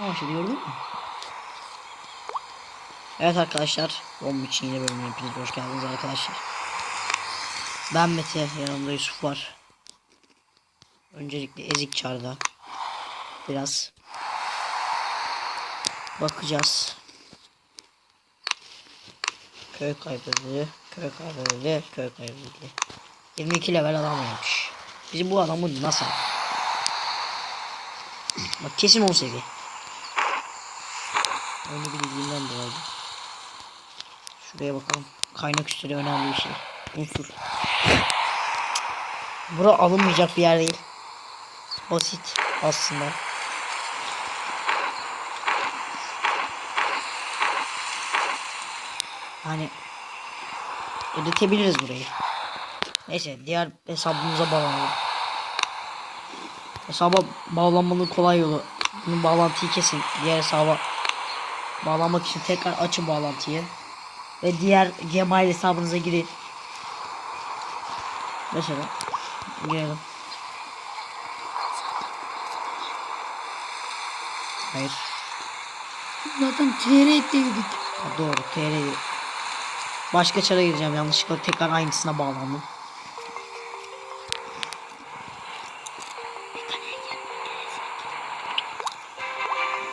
Başladı gördün mü? Evet arkadaşlar. Bomb için yine bölümüne hepiniz hoş geldiniz arkadaşlar. Ben Mete. Yanımda Yusuf var. Öncelikle ezik çarda. Biraz bakacağız. Köy kaybedildi. Köy kaybedildi. Köy kaybedildi. 22 level adam olmuş. Bizim bu adamı nasıl? Bak kesin 10 seviye. Onu bildiğimden dolayı. Şuraya bakalım. Kaynak üstleri önemli bir şey. Unsur. Bura alınmayacak bir yer değil. Basit aslında. Hani ödetebiliriz burayı. Neyse diğer hesabımıza bağlanalım. Hesaba bağlanmanın kolay yolu. Bunun bağlantıyı kesin. Diğer hesaba bağlanmak için tekrar açın bağlantıyı. Ve diğer Gmail hesabınıza girin. Mesela girelim. Hayır. Zaten TR. Ha, doğru. TR. Başka çara gireceğim. Yanlışlıkla tekrar aynısına bağlandım.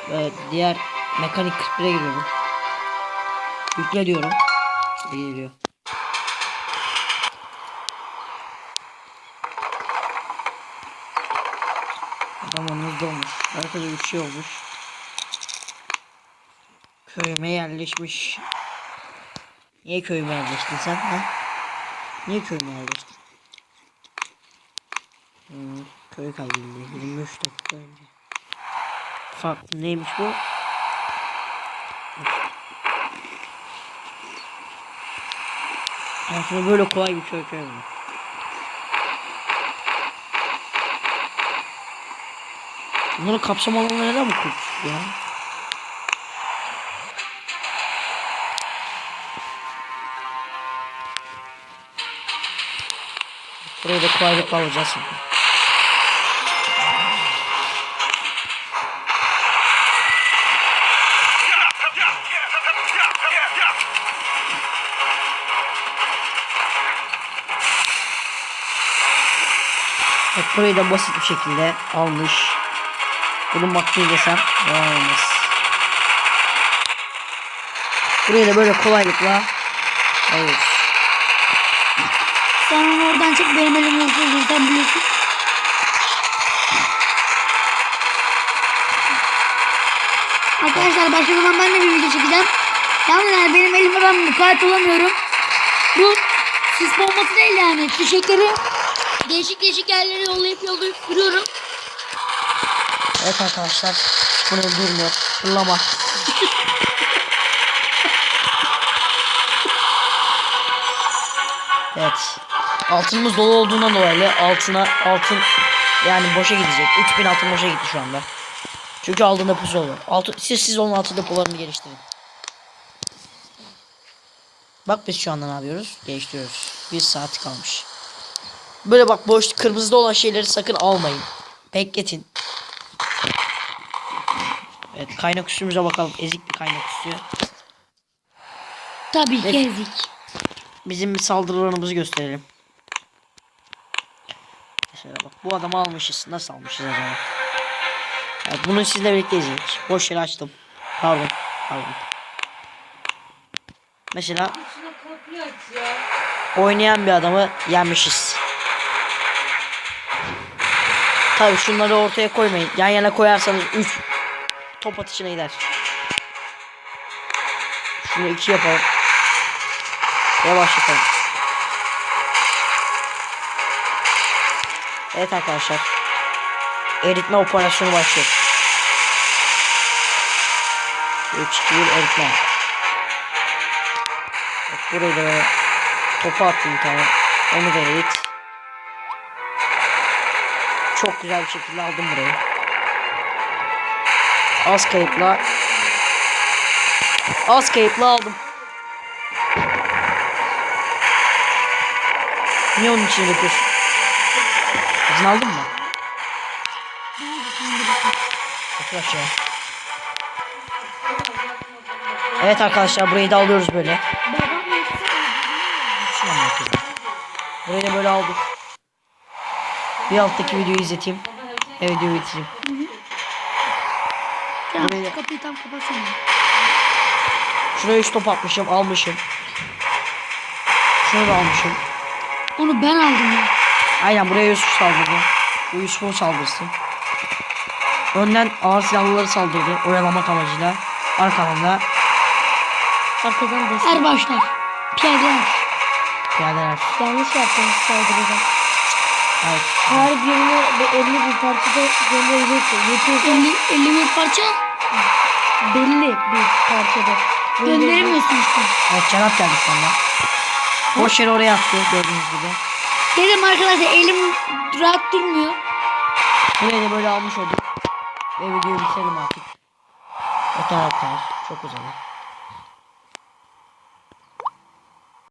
Ve diğer mekanik 41'e giriyorum. Yükle diyorum. Geliyor. Adam hızlı olmuş. Arkada bir şey olmuş. Köyüme yerleşmiş. Niye köyüme yerleştin sen ha? Niye köyüme yerleştin? Hmm, köy kaybedildi 23 dakika önce. Farklı neymiş bu? Aslında böyle kolay bir köy köy mü? Bunları kapsam alanına neden mi kurduk ya? Burayı da kolaylıkla alacağız şimdi. Bak burayı da basit bir şekilde almış. Bunun maktiği desem devam olmaz. Burayı da böyle kolaylıkla alıyoruz. Sen onu oradan çek benim elim yoksa zaten biliyorsun. Arkadaşlar başka zaman ben de bir video çekeceğim. Yani benim elime ben mukayyet olamıyorum. Bu sis bombası değil yani. Fişekleri değişik değişik yerlere yollayıp yollayıp duruyorum. Evet arkadaşlar. Bu ne durmuyor. Fırlama. evet. Altınımız dolu olduğundan dolayı altına altın yani boşa gidecek. 3000 altın boşa gitti şu anda. Çünkü aldığın deposu olur. Altın, siz siz onun altın depolarını geliştirin. Bak biz şu anda ne yapıyoruz? Geliştiriyoruz. Bir saat kalmış. Böyle bak boş kırmızıda olan şeyleri sakın almayın. Bekletin. Evet kaynak üstümüze bakalım. Ezik bir kaynak üstü. Tabii Evet. gezdik. Bizim bir saldırılarımızı gösterelim. Mesela bak bu adamı almışız. Nasıl almışız acaba? Evet, bunu sizle birlikte izledik. Boş yere açtım. Pardon. Pardon. Mesela oynayan bir adamı yenmişiz. Tabi şunları ortaya koymayın. Yan yana koyarsanız 3 top atışına gider. Şunu 2 yapalım. Yavaş yapalım. Evet arkadaşlar. Eritme operasyonu başlıyor. 3 2 1 eritme. Bak burayı da topu attım bir. Onu da erit. Çok güzel bir şekilde aldım burayı. Az kayıpla az kayıpla aldım. Niye onun için yapıyorsun? İzin aldın mı? Aşağı. Evet arkadaşlar burayı da alıyoruz böyle. Burayı da böyle aldık. Bir alttaki videoyu izleteyim. Ve videoyu bitireyim. Buraya- kapıyı tam kapatsana. Şuraya 3 top atmışım almışım. Şunu da almışım. Onu ben aldım ya. Aynen buraya Yusuf saldırdı. Bu Yusuf'un saldırısı. Önden ağır silahlıları saldırdı. Oyalamak amacıyla. Arkadan da Arkadan destek. Erbaşlar. Piyadeler. piyadeler. Yanlış yaptınız saldırıda. Evet. Her birine bu 50 bir parçada göndereceksin. Yetiyorsa 50, 50 bir parça belli bir parçada. gönderemiyorsun işte. Evet Cenap geldi sonra. Boş yere oraya attı gördüğünüz gibi. Dedim arkadaşlar elim rahat durmuyor. Burayı da böyle almış olduk. Ve videoyu bitirelim artık. Yeter arkadaşlar. Çok uzadı.